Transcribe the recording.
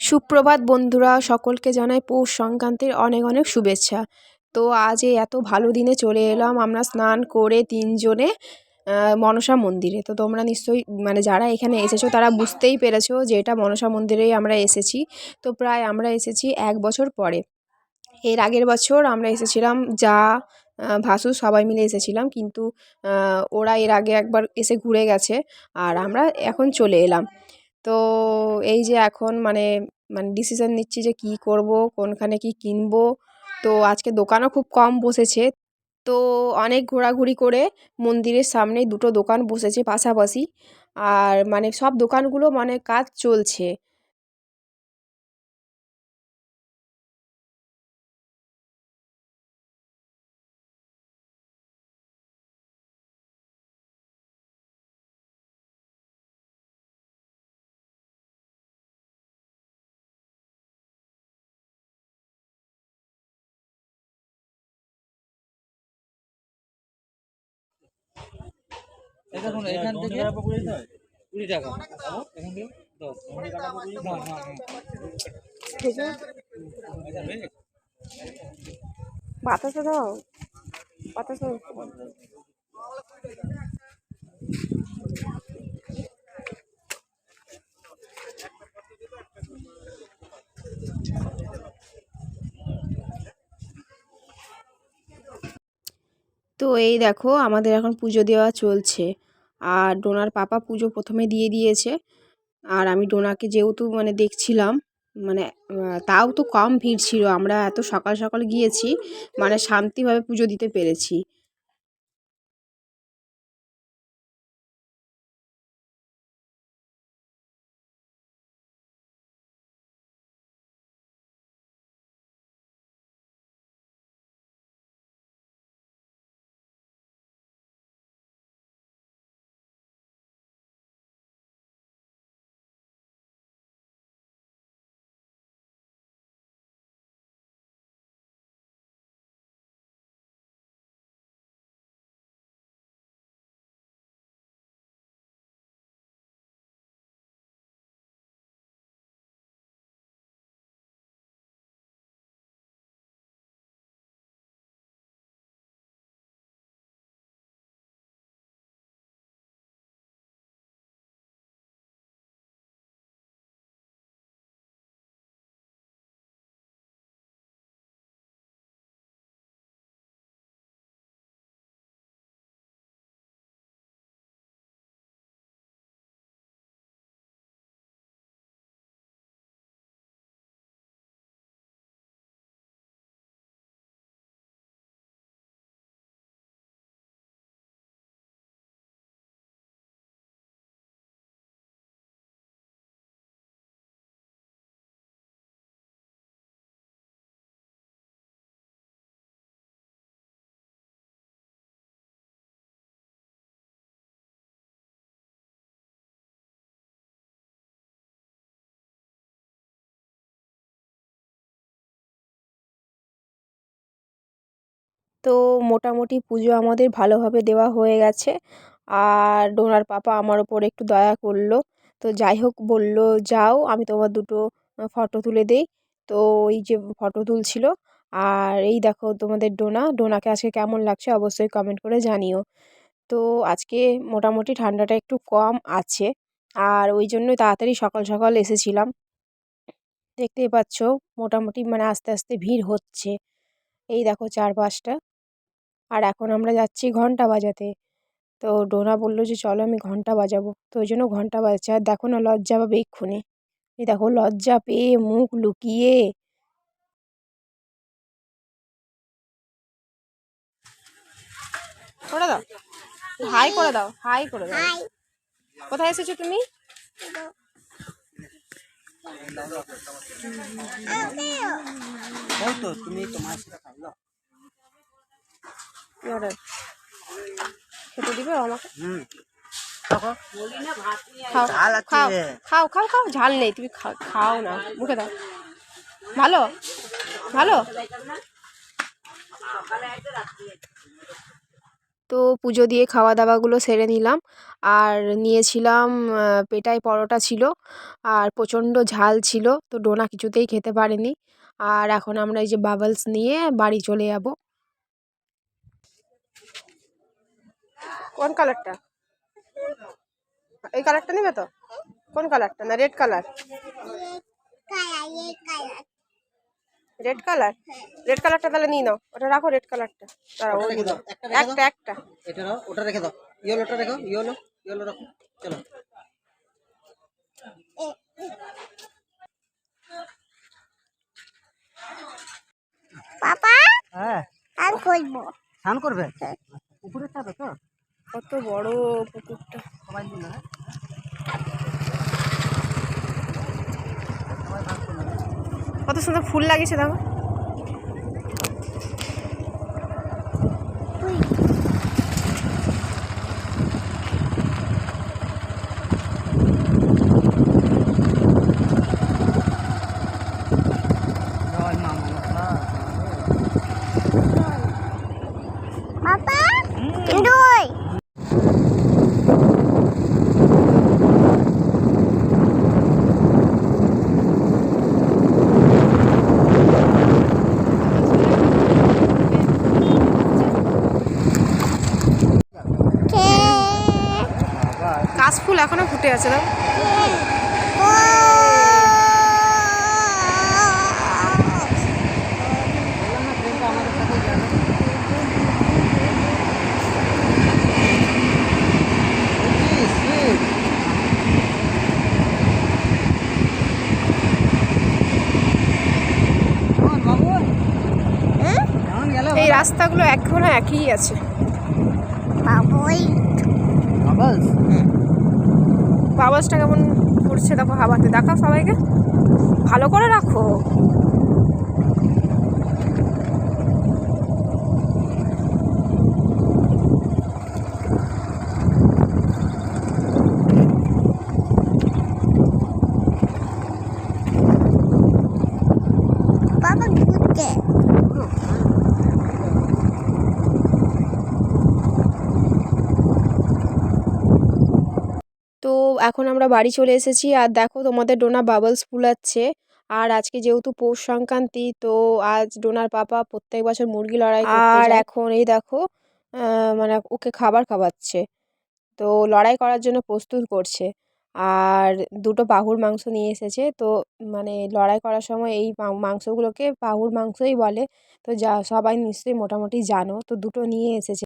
সুপ্রভাত বন্ধুরা, সকলকে জানাই পৌষ সংক্রান্তির অনেক অনেক শুভেচ্ছা। তো আজ এত ভালো দিনে চলে এলাম আমরা স্নান করে তিনজনে মনসা মন্দিরে। তো তোমরা নিশ্চয়ই মানে যারা এখানে এসেছ তারা বুঝতেই পেরেছ যে এটা মনসা মন্দিরেই আমরা এসেছি। তো প্রায় আমরা এসেছি এক বছর পরে। এর আগের বছর আমরা এসেছিলাম যা ভাসু সবাই মিলে এসেছিলাম কিন্তু ওরা এর আগে একবার এসে ঘুরে গেছে আর আমরা এখন চলে এলাম। তো এই যে এখন মানে মানে ডিসিশান নিচ্ছি যে কি করব, কোনখানে কি কিনবো। তো আজকে দোকানও খুব কম বসেছে। তো অনেক ঘোরাঘুরি করে মন্দিরের সামনে দুটো দোকান বসেছে পাশাপাশি। আর মানে সব দোকানগুলো মানে কাজ চলছে। দেখুন এখান থেকে? কুড়ি টাকা। এখান থেকে? দশ। হ্যাঁ হ্যাঁ? হ্যাঁ বাতাসে দাও। বাতাসে তো এই দেখো আমাদের এখন পুজো দেওয়া চলছে। আর ডোনার পাপা পুজো প্রথমে দিয়ে দিয়েছে। আর আমি ডোনাকে যেহেতু মানে দেখছিলাম মানে তাও তো কম ভিড় ছিল। আমরা এত সকাল সকাল গিয়েছি মানে শান্তিভাবে পুজো দিতে পেরেছি। তো মোটামুটি পুজো আমাদের ভালোভাবে দেওয়া হয়ে গেছে। আর ডোনার পাপা আমার ওপর একটু দয়া করল। তো যাই হোক বলল, যাও, আমি তোমার দুটো ফটো তুলে দেই। তো ওই যে ফটো তুলছিল। আর এই দেখো তোমাদের ডোনা, ডোনাকে আজকে কেমন লাগছে অবশ্যই কমেন্ট করে জানিও। তো আজকে মোটামুটি ঠান্ডাটা একটু কম আছে। আর ওই জন্যই তাড়াতাড়ি সকাল সকাল এসেছিলাম। দেখতেই পাচ্ছ, মোটামুটি মানে আস্তে আস্তে ভিড় হচ্ছে। এই দেখো চারপাশটা। আর এখন আমরা যাচ্ছি ঘণ্টা বাজাতে। তো ডোনা বলল যে চলো আমি ঘণ্টা বাজাবো। তো ওই জন্য ঘণ্টা বাজাচ্ছে আর দেখো না লজ্জা পাবে এক্ষুনি। এই দেখো লজ্জা পেয়ে মুখ লুকিয়ে করে দাও। হাই করে দাও হাই করে দাও। কোথায় এসেছ তুমি? তুমি তোমার খেতে দিবে আমাকে? খাও খাও খাও খাও খাও। ঝাল নেই তুমি খাও না। মুখে দাও। ভালো? ভালো? তো পুজো দিয়ে খাওয়া দাওয়াগুলো সেরে নিলাম। আর নিয়েছিলাম পেটাই পরোটা ছিল। আর প্রচণ্ড ঝাল ছিল। তো ডোনা কিছুতেই খেতে পারেনি। আর এখন আমরা এই যে বাবলস নিয়ে বাড়ি চলে যাব। কোন কালারটা? এই কালারটা নেবে তো? কোন কালারটা? না red colour? Red colour? Red কালারটা তাহলে নিয়ে নাও। ওটা রাখো রেড কালারটা। দাঁড়াও একটা একটা একটা। এটা নাও ওটা রেখে দাও। ইয়েলোটা রেখো ইয়েলো ইয়েলো রাখো। চলো। পাপা? হ্যাঁ। আর করব। স্নান করবে? পুকুরে যাবে তো। কত বড় পুকুরটা? কত সুন্দর ফুল লাগিয়েছে দেখো জয় মা মনসা পাপা দই ফুটে আছে দাও এই রাস্তাগুলো এখনও একই আছে। বাবুই। বাবাসটা কেমন করছে দেখো হাওয়াতে। দেখা সবাইকে। ভালো করে রাখো। এখন আমরা বাড়ি চলে এসেছি। আর দেখো তোমাদের ডোনা বাবলস ফুলাচ্ছে। আর আজকে যেহেতু পৌষ সংক্রান্তি তো আজ ডোনার পাপা প্রত্যেক বছর মুরগি লড়াই আর এখন এই দেখো মানে ওকে খাবার খাওয়াচ্ছে। তো লড়াই করার জন্য প্রস্তুত করছে। আর দুটো পাহুর মাংস নিয়ে এসেছে। তো মানে লড়াই করার সময় এই মাংসগুলোকে পাহুর মাংসই বলে। তো যা সবাই নিশ্চয়ই মোটামুটি জানো। তো দুটো নিয়ে এসেছে।